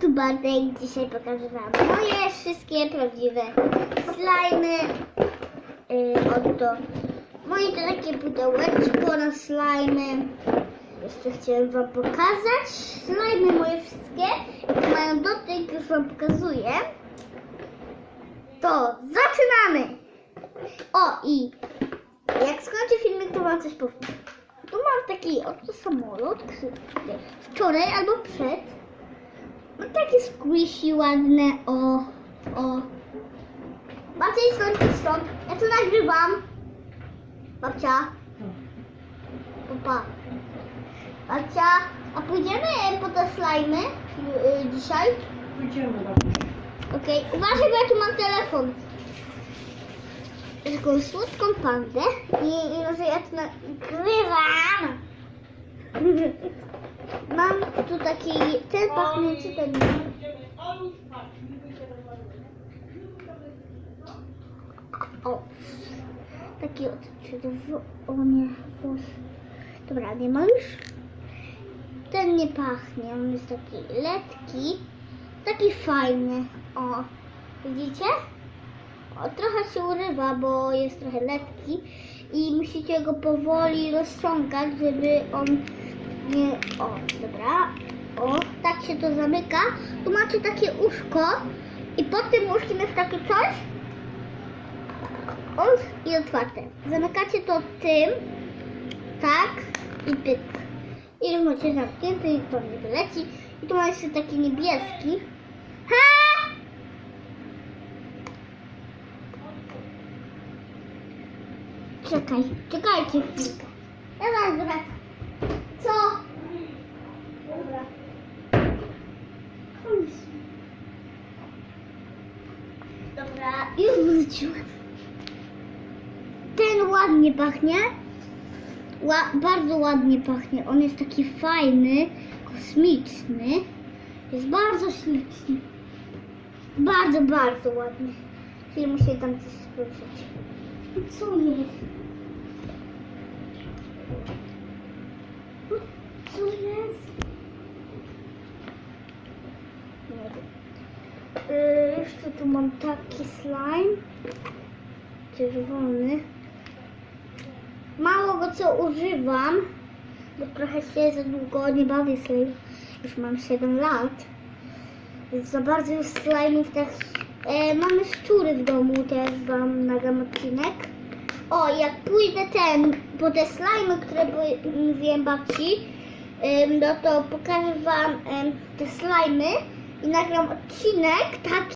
tu Bartek. Dzisiaj pokażę Wam moje wszystkie prawdziwe slajmy. Yy, oto moje to takie pudełeczko na slajmy. Jeszcze chciałem Wam pokazać. Slajmy moje wszystkie. Jak mają dotyk, już Wam pokazuję. To zaczynamy! O i jak skończę filmik, to Wam coś powiem. Tu mam taki oto samolot, który wczoraj albo przed. No takie squishy ładne, o, o. Babcia idź stąd, idź stąd. Ja tu nagrywam. Babcia. Papa. Babcia, a pójdziemy po te slajmy yy, dzisiaj? Pójdziemy dobrze. Okej, uważaj, bo ja tu mam telefon. Taką słodką pandę i, i no, że ja tu nagrywam. Mam tu taki, ten pachnięcy, ten. O, taki od czerwony, o nie, Boże. Dobra, nie ma już. Ten nie pachnie, on jest taki letki, taki fajny. O, widzicie? O, trochę się urywa, bo jest trochę letki i musicie go powoli rozciągać, żeby on nie... O, dobra. O, tak się to zamyka. Tu macie takie uszko i pod tym łóżkiem jest takie coś. O, i otwarte. Zamykacie to tym, tak, i pyk. I już macie zamknięty i to nie wyleci. I tu ma jeszcze taki niebieski. Ha! Czekaj, czekajcie chwilkę. Ja zaraz wracam. Co? Dobra. Chodź. Dobra, już wróciłem. Ten ładnie pachnie. Ła, bardzo ładnie pachnie. On jest taki fajny, kosmiczny. Jest bardzo śliczny. Bardzo, bardzo ładny. Czyli muszę tam coś spojrzeć. Co jest? Co jest? Nie wiem. Yy, jeszcze tu mam taki slime. Czerwony. Mało go co używam, bo trochę się za długo nie bawię slime. Już mam 7 lat. Więc za bardzo już slime'ów tak... E, mamy szczury w domu, też wam nagram odcinek. O, jak pójdę ten, po te slimy, które by- mówiłem babci, no to pokażę wam te slimy i nagram odcinek taki,